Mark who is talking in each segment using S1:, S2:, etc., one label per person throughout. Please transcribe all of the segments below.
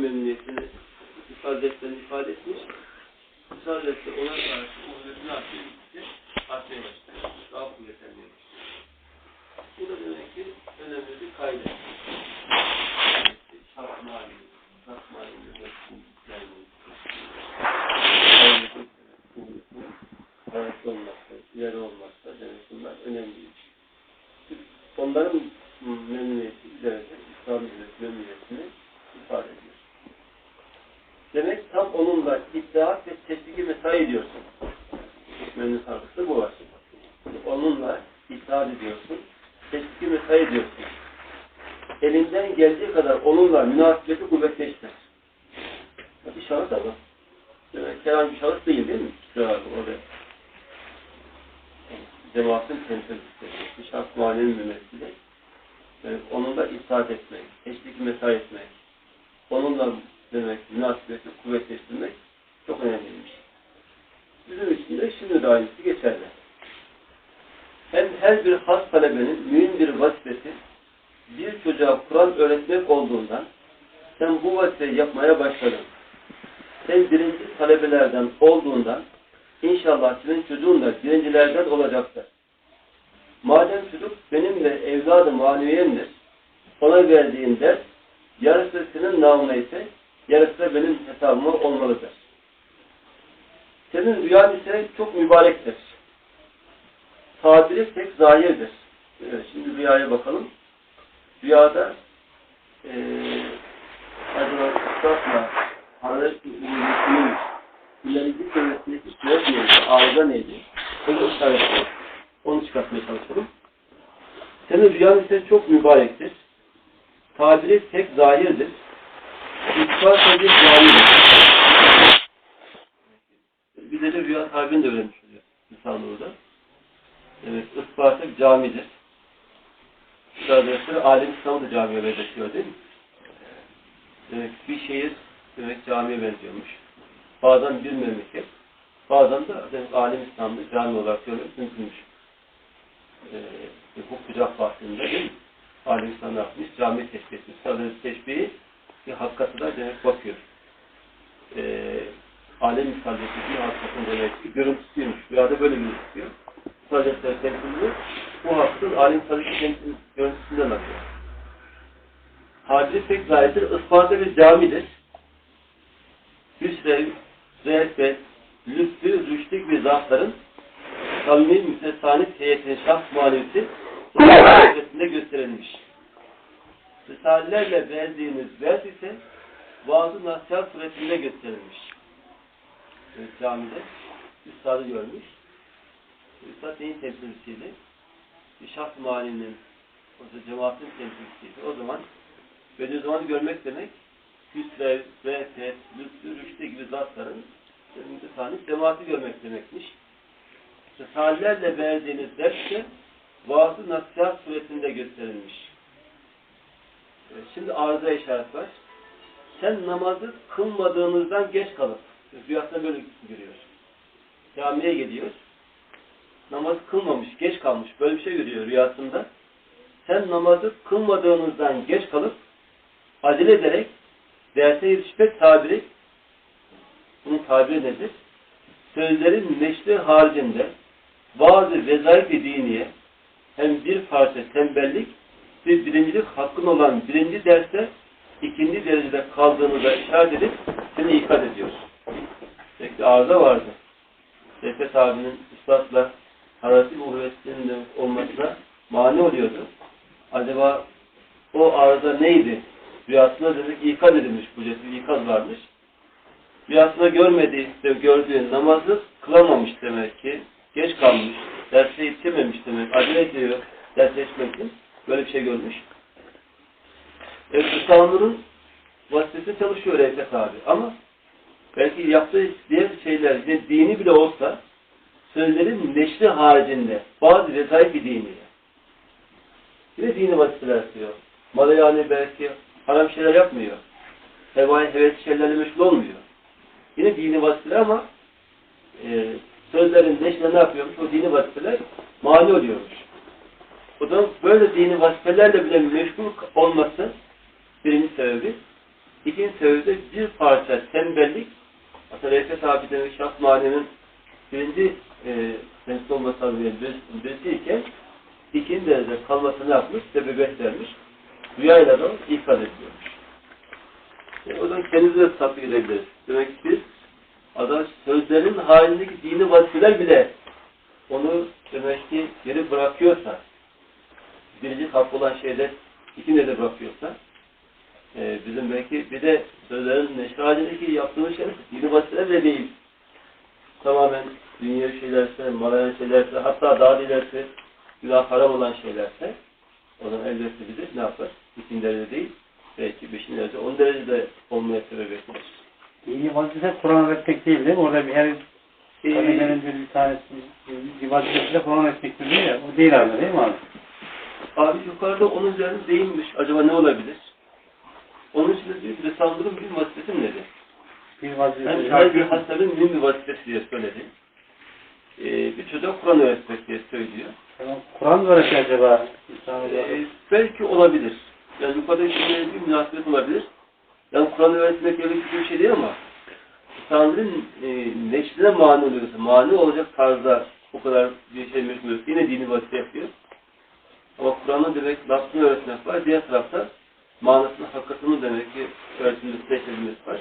S1: memnuniyetini Hazretleri ifade etmiş. Hazretleri ona karşı kuvvetini artıyor, gittikçe artmaya başlıyor. Daha kuvvetleniyor. Bu da demek ki önemli bir halinde, şartma halinde, Ayakta olmakta, ileri olmakta, demek bunlar önemli. Onların memnuniyeti üzerinde İslam memnuniyetini ifade ediyor. Demek tam onunla iddiat ve teşviki mesai ediyorsun. Memnun sargısı bu var. Onunla iddiat ediyorsun, teşviki mesai ediyorsun. Elinden geldiği kadar onunla münasebeti kuvvetleştir. Bir şahıs ama. Demek herhangi bir şahıs değil değil mi? Şurada orada. Cemaatin temsilcisi. Bir şahıs mahallenin mümessili. Yani onunla itaat etmek, teşviki mesai etmek, onunla demek münasebeti kuvvetleştirmek çok önemliymiş. Bizim için de şimdi de geçerli. Hem her bir has talebenin mühim bir vazifesi bir çocuğa Kur'an öğretmek olduğundan sen bu vazifeyi yapmaya başladın. Sen birinci talebelerden olduğundan inşallah senin çocuğun da birincilerden olacaktır. Madem çocuk benimle evladı maneviyemdir, ona verdiğin ders yarısı senin namına ise yarısı da benim hesabıma olmalıdır. Senin rüyan ise çok mübarektir. Tabiri tek zahirdir. Evet, şimdi rüyaya bakalım. Rüyada ee, acaba ıslakla hararet ürünü ileriki seviyesindeki süreç neydi? Arıza neydi? Onu işaretli. Onu çıkartmaya çalışalım. Senin rüyan ise çok mübarektir. Tabiri tek zahirdir. İttifak sözü camidir. Bize de rüya tabirini de öğrenmiş oluyor. İnsan orada. Evet, Isparta camidir. Arkadaşlar alim İslam'ı da camiye benzetiyor değil mi? Demek bir şehir demek camiye benziyormuş. Bazen bir memleket, bazen de demek alim İslam'da cami olarak görmek mümkünmüş. Ee, hukuk kucak bahsinde değil mi? Alim İslam yapmış, cami teşbih etmiş. Sadece teşbihi bir hakikati da demek bakıyor. Ee, alem ifadesi bir hakikatin demek görüntüsüymüş. Rüyada böyle gözüküyor. Sadece temsilini bu alim ifadesi temsil görüntüsünden akıyor. Hadis tek zahirdir. Isparta bir camidir. Hüsrev, rehbet, lütfü, rüştük ve zatların samimi müstesani heyetinin şahs manevisi suretinde gösterilmiş. Risalelerle verdiğiniz ders ise vaaz-ı nasihat suretinde gösterilmiş. Evet, camide Üstad'ı görmüş. Üstad neyin temsilcisiydi? Bir şahs malinin, o da cemaatin temsilcisiydi. O zaman Bediüzzaman'ı görmek demek Hüsrev, Rehtet, Lütfü, Rüştü gibi zatların müstesani cemaati görmek demekmiş. Risalelerle verdiğiniz ders de vaaz-ı nasihat suretinde gösterilmiş. Şimdi arıza işaret var. Sen namazı kılmadığınızdan geç kalıp, rüyasında böyle görüyor. Camiye geliyor. Namaz kılmamış, geç kalmış. Böyle bir şey görüyor rüyasında. Sen namazı kılmadığınızdan geç kalıp acele ederek derse yetişmek tabiri bunun tabiri nedir? Sözlerin meşri haricinde bazı vezaif-i diniye hem bir parça tembellik bir birincilik hakkın olan birinci derste ikinci derecede kaldığını da işaret edip seni ikaz ediyor. Peki arıza vardı. Refet abinin üstadla harati uhuvvetinin olmasına mani oluyordu. Acaba o arıza neydi? Rüyasında dedik ikaz edilmiş bu cesim, ikaz varmış. Rüyasında görmediği, gördüğü namazı kılamamış demek ki. Geç kalmış, derse yetişememiş demek. Acele ediyor derse yetişmek için. Böyle bir şey görmüş. Evet, Üstadının vasitesi çalışıyor Refet abi. Ama belki yaptığı diğer şeyler, dini bile olsa sözlerin neşri haricinde bazı vezaif bir dini. Yine dini vazifeler yapıyor. Malı yani belki haram şeyler yapmıyor. Hevai heves şeylerle meşgul olmuyor. Yine dini vazifeler ama e, sözlerin neşrine ne yapıyormuş? O dini vazifeler mani oluyormuş. O zaman böyle dini vazifelerle bile meşgul olması birinci sebebi. İkinci sebepte bir parça tembellik aslında Refet abi demek şahs manenin birinci e, temsil olması adıyla birisiyken ikinci derecede kalması ne yapmış? Sebebiyet vermiş. Rüyayla da ikaz ediyormuş. Yani oradan kendimizi de tatbik edebiliriz. Demek ki biz adam sözlerin halindeki dini vazifeler bile onu demek ki geri bırakıyorsa birinci hakkı olan şeyde ikinci de bırakıyorsa e, bizim belki bir de sözlerin neşri halindeki yaptığımız şeyler dini vazifeler bile değil. Tamamen dünya şeylerse, malayan şeylerse, hatta daha ilerisi günah haram olan şeylerse o zaman elbette bizi ne yapar? İkinci derece değil, belki beşinci derece, on derecede olmaya sebebiyet verir.
S2: Dini vazife Kur'an öğretmek değil değil mi? Orada bir her kelimenin bir, tanesi bir vazifesi de Kur'an öğretmektir diyor ya. O değil abi değil mi abi?
S1: Abi yukarıda onun üzerine değinmiş. Acaba ne olabilir? Onun için de diyor ki Resulullah bir vazifesi nedir?
S2: Bir
S1: Hem
S2: vazife.
S1: her bir hastanın mühim bir vazifesi diye söyledi. Ee, bir çocuğa Kur'an öğretmek diye söylüyor.
S2: Tamam, Kur'an öğretiyor acaba?
S1: Ee, belki olabilir. Yani yukarıdaki cümleye bir münasebet olabilir. Yani Kur'an öğretmek öyle bir şey değil ama Tanrı'nın e, neşrine mani oluyorsa, mani olacak tarzda o kadar bir şey mümkün Yine dini vazife yapıyor. Ama Kur'an'ın demek lafzını öğretmek var. Diğer tarafta manasını, hakikatini demek ki öğretilmesi, teşhirilmesi var.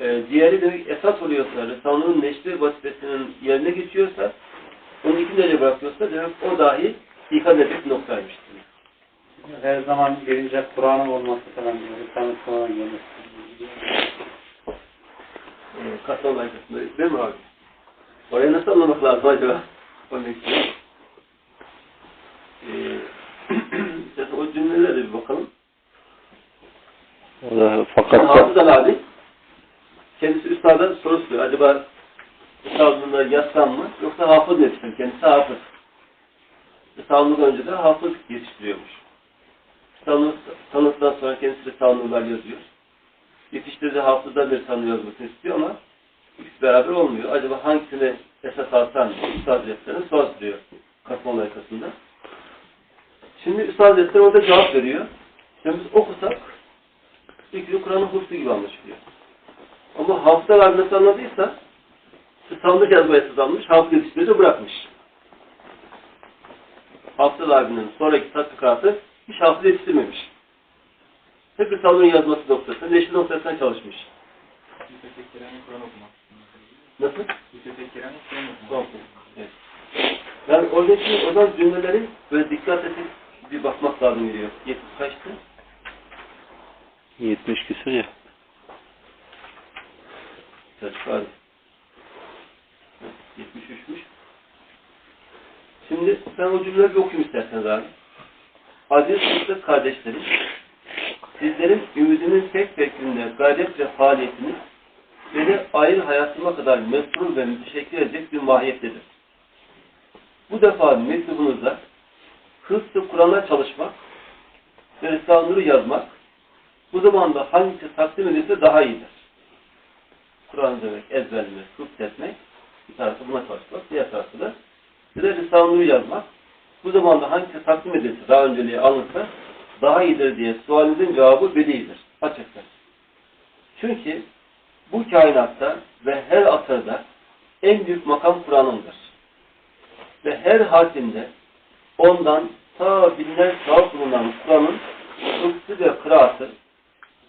S1: Ee, diğeri demek esas oluyorsa, Resulü'nün neşri vazifesinin yerine geçiyorsa, onu iki derece bırakıyorsa demek o dahi ikaz edecek noktaymış.
S2: her zaman gelince Kur'an'ın olması falan diyor. İslam'ın Kur'an'ın gelmesi.
S1: Ee, Kastam arkasında değil mi abi? Orayı nasıl anlamak lazım acaba? O ne istiyor? Ee, istersen o cümlelere bir bakalım.
S3: Fakat
S1: Hafız Ali abi kendisi üstada soru soruyor. Acaba üstadında yaslan mı yoksa hafız mı yetiştirdi? Kendisi hafız. Üstadlık önce de hafız yetiştiriyormuş. Tanıktan sonra kendisi Risale-i yazıyor. Yetiştirdiği hafızda bir tanrı yazmasını istiyor ama ikisi beraber olmuyor. Acaba hangisini esas alsan Üstad Hazretleri'ne sorduruyor Kasman arkasında. Şimdi Üstad Hazretleri orada cevap veriyor. Şimdi biz okusak İkisi Kur'an'ın hursu gibi anlaşılıyor. Ama Hafızlar abi nasıl anladıysa sandık yazmaya sızlanmış, hafız yetiştirici de bırakmış. Hafızlar abinin sonraki tatbikatı hiç hafız yetiştirmemiş. Hep Risale'nin yazması noktasında, neşri noktasına çalışmış. Nasıl? Tamam. Evet. Yani oradaki oradan cümlelerin böyle dikkat edip bir bakmak lazım geliyor. 70 kaçtı?
S3: 70 küsur ya.
S1: Selçuk abi. 73'müş. Şimdi ben o cümleleri bir okuyayım isterseniz abi. Aziz Kutlu kardeşlerim, sizlerin ümidinin tek fikrinde gayret ve faaliyetiniz beni ayrı hayatıma kadar mesrur ve müteşekkir edecek bir mahiyettedir. Bu defa mektubunuzda hıfzı Kur'an'a çalışmak ve Risale-i yazmak bu zamanda hangisi takdim edilse daha iyidir. Kur'an demek, ezberlemek, hıfzetmek, bir tarafı buna çalışmak, diğer tarafı da de Risale-i yazmak. Bu zamanda hangisi takdim edilse, daha önceliğe alınsa daha iyidir diye sualinizin cevabı bedidir, açıktır. Çünkü bu kainatta ve her asırda en büyük makam Kur'an'ındır. Ve her harfinde ondan ta binler sağ bulunan Kur'an'ın hıfzı ve kıraatı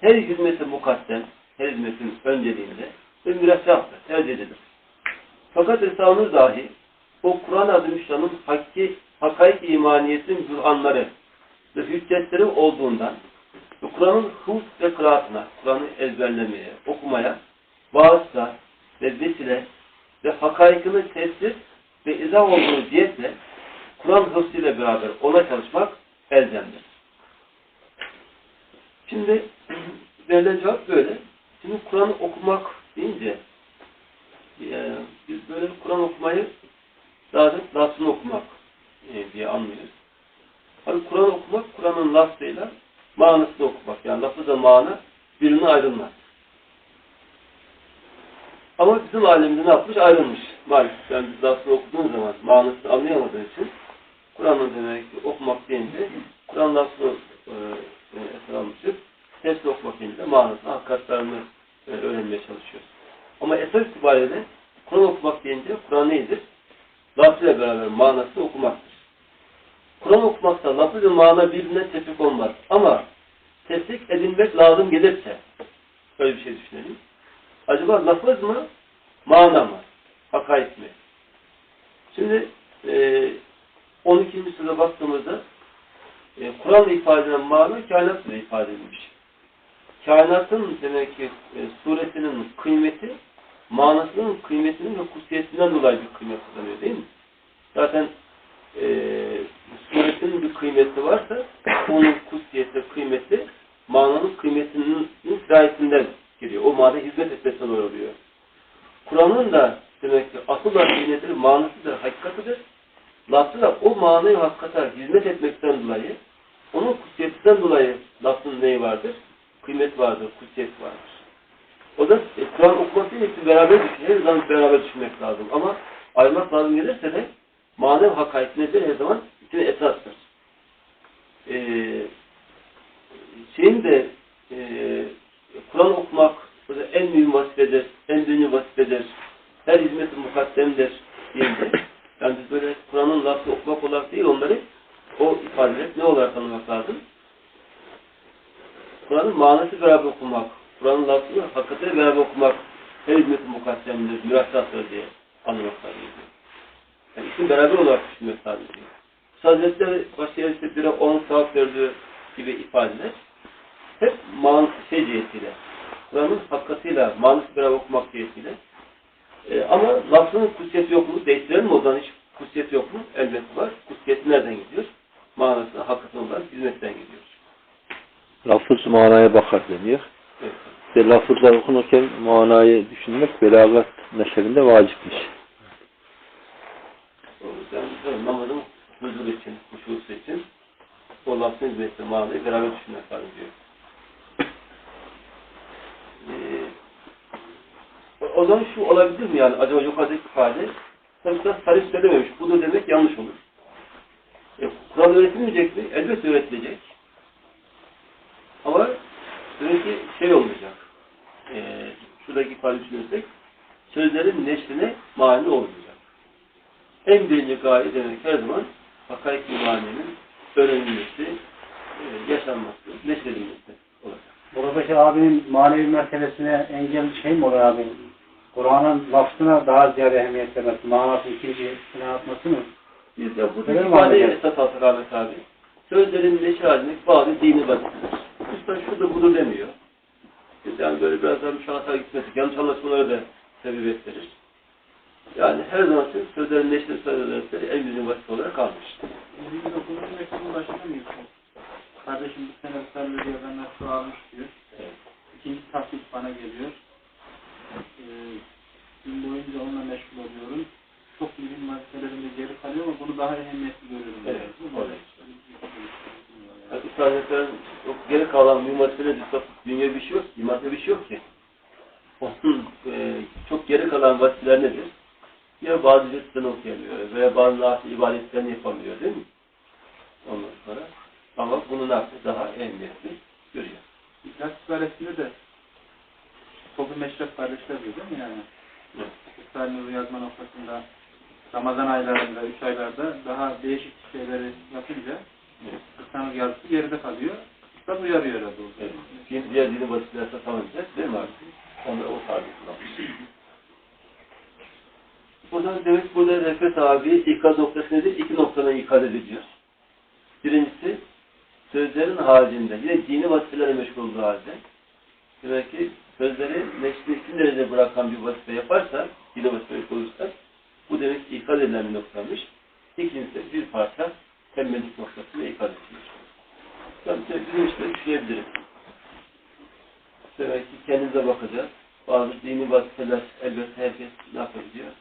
S1: her hizmeti mukaddem, her hizmetin önceliğinde ve müreffehattır, tercih edilir. Fakat Risale'miz dahi o Kur'an adı Müşra'nın hakki, hakaik imaniyetinin bürhanları ve hüccetleri olduğundan Kur'an'ın huf ve kıraatına, Kur'an'ı ezberlemeye, okumaya, vasıta ve vesile ve hakaikını tesir ve izah olduğu cihetle Kur'an hıfzıyla beraber ona çalışmak elzemdir. Şimdi verilen cevap böyle. Şimdi Kur'an okumak deyince e, biz böyle Kur'an okumayı çok lafzını okumak e, diye anlıyoruz. Hani Kur'an okumak, Kur'an'ın lafzıyla manasını okumak. Yani lafı da mana birbirine ayrılmaz. Ama bizim alemde ne yapmış? Ayrılmış. Maalesef yani biz lafzını okuduğun zaman manasını anlayamadığın için Kur'an'ın demek ki okumak deyince Kur'an lafzını e, e, esir almışız. tefsir okumak deyince manasını, hakikatlerini e, öğrenmeye çalışıyoruz. Ama esas itibariyle Kur'an okumak deyince Kur'an neydir? Lafzıyla beraber manasını okumaktır. Kur'an okumakta lafız ve mana birbirine tefrik olmaz. Ama tefrik edilmek lazım gelirse öyle bir şey düşünelim. Acaba lafız mı? Mana mı? Hakaik mi? Şimdi e, 12. sırada baktığımızda e, Kur'an'la ifade edilen mana kainatla ifade edilmiş. Kainatın demek ki e, suretinin kıymeti manasının kıymetinin ve kutsiyetinden dolayı bir kıymet kazanıyor değil mi? Zaten e, suretinin bir kıymeti varsa onun kutsiyeti, kıymeti mananın kıymetinin sirayetinden giriyor. O mana hizmet etmesinden oluyor. Kur'an'ın da demek ki asıl nedir? Manasıdır, hakikatidir. Lafzı da o manayı hakikate hizmet etmekten dolayı onun kutsiyetinden dolayı lafzın neyi vardır? Kıymet vardır, kutsiyet vardır. O da e, Kur'an okuması ikisi beraber düşünüyor. Her zaman beraber düşünmek lazım. Ama ayırmak lazım gelirse de manevi hakaik nedir? Her zaman içine esastır. Ee, şeyin de e, Kur'an okumak en mühim vazifedir, en dünya vazifedir. Her hizmetin mukaddemdir deyince. Yani biz böyle Kur'an'ın lafı okumak olarak değil onları o ifadeleri ne olarak anlamak lazım? Kur'an'ın manası beraber okumak, Kur'an'ın lafını hakikatiyle beraber okumak her hizmetin mukaddemdir, mürassattır diye anlamak lazım. Yani ikisini beraber olarak düşünmek lazım. Hazretleri başka yerlerde bire on saat gördüğü gibi ifadeler hep man şey cihetiyle, Kur'an'ın hakikatiyle, manası beraber okumak cihetiyle. Ee, ama lafzının kutsiyeti yok mu? Değiştirelim mi? O zaman hiç kutsiyeti yok mu? Elbette var. Kutsiyeti nereden gidiyor? Manası hakikaten olarak hizmetten gidiyor.
S3: Lafız manaya bakar deniyor.
S1: Evet.
S3: İşte lafızlar okunurken manayı düşünmek belagat meselinde vacipmiş.
S1: O yüzden namazın huzur için, huşusu için o lafzın hizmeti manayı beraber düşünmek lazım diyor. Ee, o zaman şu olabilir mi yani? Acaba yukarıdaki ifade tabii ki sarif söylememiş. Bu da demek yanlış olur. E, Kur'an öğretilmeyecek mi? Elbette öğretilecek. Ama demek ki şey olmayacak. E, şuradaki ifade düşünürsek sözlerin neşrine mani olmayacak. En birinci gaye demek her zaman hakaik imaninin öğrenilmesi, e, yaşanması, neşredilmesi olacak.
S2: Buradaki abinin manevi mertebesine engel şey mi olur abi? Kur'an'ın lafzına daha ziyade ehemmiyet vermesi, manasını ikinci plana atması mı?
S1: Biz de bu ifadeye esas alsak Ahmet abi. Sözlerin halindeki bazı dini vazifedir. Usta şurada budur demiyor. Biz yani böyle biraz daha müşahata gitmesi, yanlış anlaşmaları da sebebiyet verir. Yani her zaman sözlerin neşir sözleri en büyük vazife olarak kalmış.
S4: 29. mektubun başında mıyız? Kardeşim bu sene ısrarlı diyor benden su almış diyor.
S1: Evet.
S4: İkinci tahsil bana geliyor. Ee, gün boyunca onunla meşgul oluyorum. Çok mühim vazifelerimde geri kalıyor ama bunu daha ehemmiyetli görüyorum.
S1: Evet, evet. Yani İslamiyetlerin çok geri kalan mühim vazifeleri dünya bir şey yok, imanda bir şey yok ki. Onun e, çok geri kalan vazifeler nedir? Ya bazı cüzdanı okuyamıyor veya bazı ibadetlerini yapamıyor değil mi? Ondan sonra. Ama bunu ne? Daha ehemmiyetli görüyor.
S4: İhlas Suresinde de Tobu Meşref kardeşler diyor değil mi yani?
S1: Evet.
S4: İsrail'in yazma noktasında Ramazan aylarında, üç aylarda daha değişik şeyleri yapınca
S1: Evet.
S4: Hristiyanlık yarısı geride kalıyor. Üstad uyarıyor herhalde
S1: Evet.
S4: zaman.
S1: Diğer, dini vazifelerse tamamlayacak değil mi abi? Onları o tabi kullanmış. Burada demek burada Refet abi ikaz noktası nedir? İki noktadan ikaz ediliyor. Birincisi sözlerin haricinde yine dini vazifelere meşgul olduğu halde demek ki sözleri neşri isim derece bırakan bir vazife yaparsa dini vazife olursa bu demek ki ikaz edilen bir noktamış. İkincisi bir parça tembellik noktasına ikaz edilir. Ben de bizim işte düşünebilirim. Demek ki kendimize bakacağız. Bazı dini vazifeler elbette herkes ne yapabiliyor?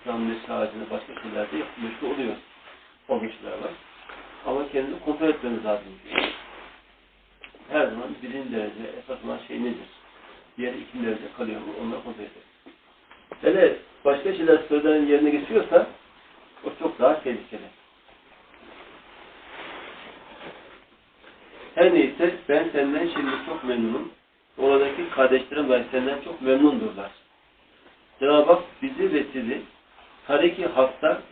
S1: İslam'ın neşri ağacına başka şeylerde yapılmış oluyor. Olmuşlar var. Ama kendimizi kontrol etmemiz lazım. Her zaman birinci derece esas olan şey nedir? Diğer derece kalıyor mu? Onları kontrol ederiz. Hele başka şeyler sözlerin yerine geçiyorsa o çok daha tehlikeli. Her neyse ben senden şimdi çok memnunum. Oradaki kardeşlerim de senden çok memnundurlar. Cenab-ı Hak bizi ve sizi tariki hakta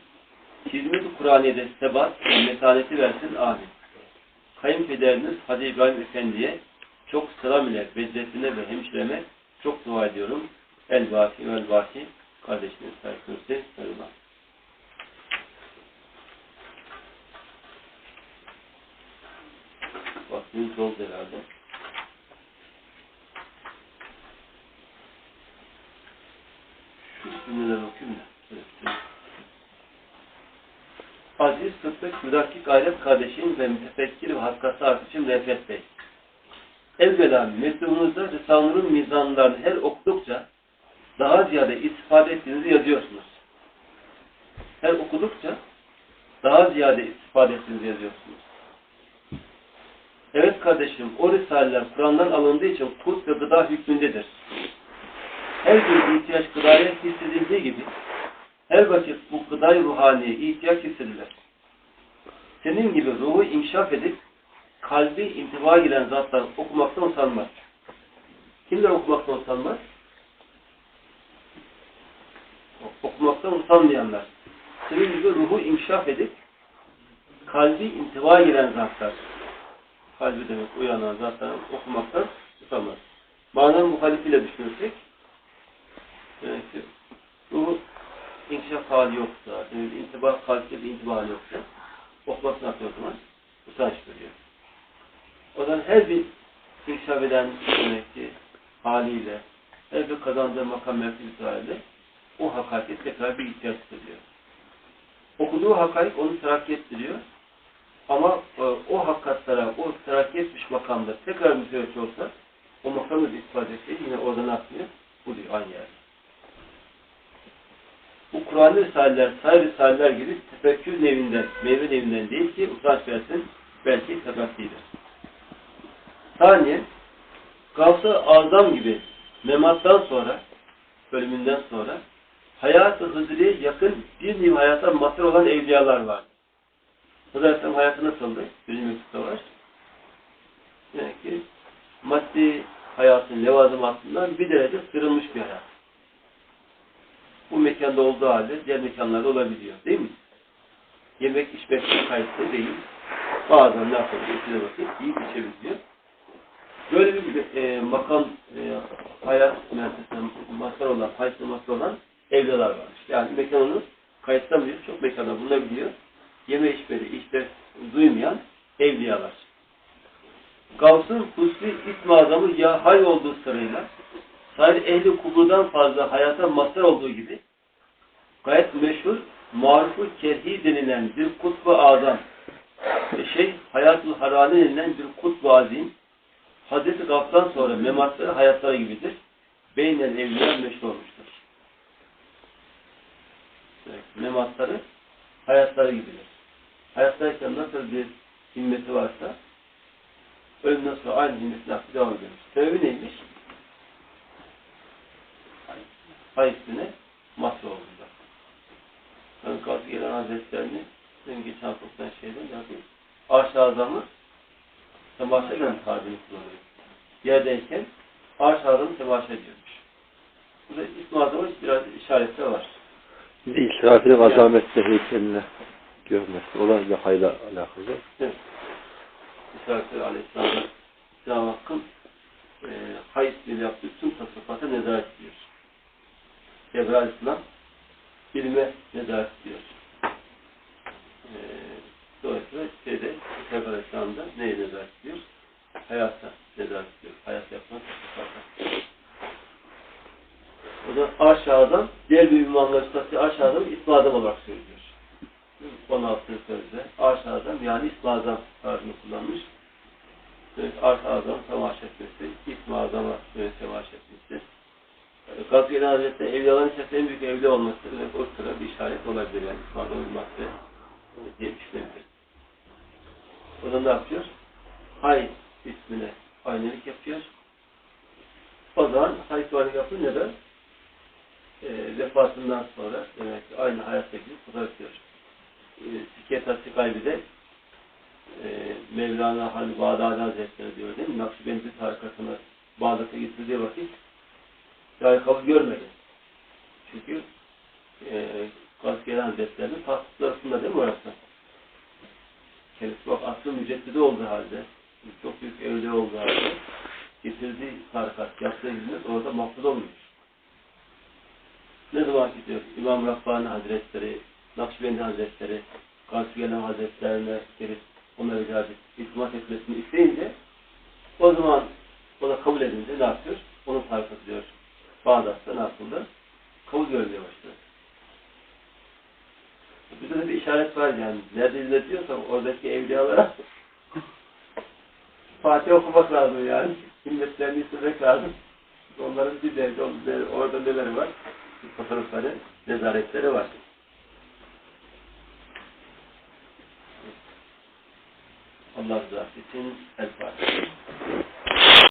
S1: hizmet-i Kur'aniye'de sebat ve metaneti versin. Amin. Kayınpederiniz Hacı İbrahim Efendi'ye çok selam ile Bedrettin'e ve hemşireme çok dua ediyorum. El-Vaki ve El-Vaki kardeşiniz Saygı Sarılan. Vaktimiz oldu herhalde. Şu cümleleri okuyayım da. Evet. Aziz Kıtlık Müdakik Gayret kardeşim ve mütefekkir ve hakkası arkadaşım Refet Bey. Evvela mektubunuzda Risale-i mizanlarını her okudukça daha ziyade istifade ettiğinizi yazıyorsunuz. Her okudukça daha ziyade istifade ettiğinizi yazıyorsunuz. Evet kardeşim, o risaleler Kur'an'dan alındığı için kut ve gıda hükmündedir. Her bir ihtiyaç gıdaya hissedildiği gibi her vakit bu gıday ruhaniye ihtiyaç hissedilir. Senin gibi ruhu inkişaf edip kalbi intiba giren zatlar okumaktan usanmaz. Kimler okumaktan usanmaz? Okumaktan usanmayanlar. Senin gibi ruhu inkişaf edip kalbi intiba giren zatlar. Kalbi demek uyanan zatlar okumaktan usanmaz. Mana'n muhalifiyle düşünürsek demek ki ruhu inkişaf hali yoksa, intiba, kalpte bir intiba hali yoksa okumak nasıl o zaman? Utanç veriyor. O zaman her bir inkişaf eden demek ki haliyle, her bir kazandığı makam mevki itibariyle o hakikati tekrar bir ihtiyaç hissediyor. Okuduğu hakaik onu terakki ettiriyor. Ama e, o hakikatlara, o terakki etmiş makamda tekrar müsait olsa o makamın ifadesi yine oradan atmıyor. Buluyor aynı yerde. Bu Kur'an-ı Risaleler, sayı Risaleler gibi tefekkür nevinden, meyve nevinden değil ki utanç versin, belki terakkidir. Saniye, Gavs-ı Azam gibi memattan sonra, ölümünden sonra hayat-ı hızriye yakın bir nevi hayata mazhar olan evliyalar var. Hızır Aleyhisselam hayatı nasıldı? Birinci mektupta var. Demek ki maddi hayatın levazımatından bir derece sırılmış bir hayat. Bu mekanda olduğu halde diğer mekanlarda olabiliyor. Değil mi? Yemek içmek kayıtlı değil. Bazen ne yapabiliyor? İçine vakit iyi içebiliyor. E, makam e, hayat mühendisine mazhar olan, hayatına mazhar olan evliler varmış. Yani mekanını kayıtlamıyor. Çok mekanda bulunabiliyor. Yeme içmeli, işte duymayan evliyalar. Gavs'ın Husri İsmi Azamı ya hay olduğu sırayla sadece ehli kuburdan fazla hayata mazhar olduğu gibi gayet meşhur maruf kerhi denilen bir kutbu azam e, şey hayat-ı harani denilen bir kutbu azim Hazreti Gaf'tan sonra mematları hayatları gibidir. Beynel evliya meşhur olmuştur. Evet, mematları hayatları gibidir. Hayattayken nasıl bir himmeti varsa ölümden sonra aynı himmetin aklı devam ediyormuş. Sebebi neymiş? Hayıstine mahsul olduğunda. Ben kalktı gelen hazretlerini benim geçen şeyden yapayım. Arş azamı temaşa gelen tabirini kullanıyor. Yerdeyken arş azamı temaşa ediyormuş. Burada İsmi Azam'a biraz işaretler var.
S3: Bir de İsrafil'in azametli heykeline görmesi. Olayla hayla alakalı.
S1: Evet. İsrail Aleyhisselam'da Cenab-ı Hakk'ın e, hay ismiyle yaptığı tüm tasarrufata nezaret ediyor. Cebrail Aleyhisselam ilme nezaret ediyor. E, dolayısıyla şeyde Aleyhisselam'da neye nezaret ediyor? Hayata nezaret. Hayat yapmak tasarrufata. O da aşağıdan diğer bir ünvanla üstadı aşağıdan İsmi Adam olarak söylüyor. 16. sözde arş adam yani İsmi Azam tarzını kullanmış. Evet, adam temaş etmesi, Azam'a evet, temaş etmesi. Gazgeli Hazretleri evliyaların içerisinde en büyük evli olması ve o sıra bir işaret olabilir yani İsmi Azam olması diye düşünebilir. O da ne yapıyor? Hay ismine aynelik yapıyor. O zaman hay suali yapınca da e, vefatından sonra demek ki aynı hayatta gidip fotoğraf yapıyor. Sikiyet Hası kalbi de e, Mevlana Halil Bağdadi Hazretleri diyor değil mi? Nakşibendi tarikatını Bağdat'a getirdiği vakit kabul görmedi. Çünkü e, Gazgelen Hazretleri'nin arasında değil mi orası? Bak asrın müceddidi olduğu halde, çok büyük evliya olduğu halde getirdiği tarikat, yaptığı hizmet orada mahfuz olmuş. Ne zaman gidiyor? İmam Rabbani Hazretleri, Nakşibendi Hazretleri, Gazgelen Hazretlerine gelip onlara icabet, itimat etmesini isteyince o zaman o da kabul edince ne yapıyor? Onu tarikat diyor. Bağdat'ta ne yapıldı? Kabul görmeye başladı. Bizde de bir işaret var yani. Nerede izletiyorsam oradaki evliyalara Fatih okumak lazım yani. Himmetlerini istemek lazım. Onların bir derdi, orada neleri var? Fotoğrafları, nezaretleri var. Allah rızası için El Fatiha.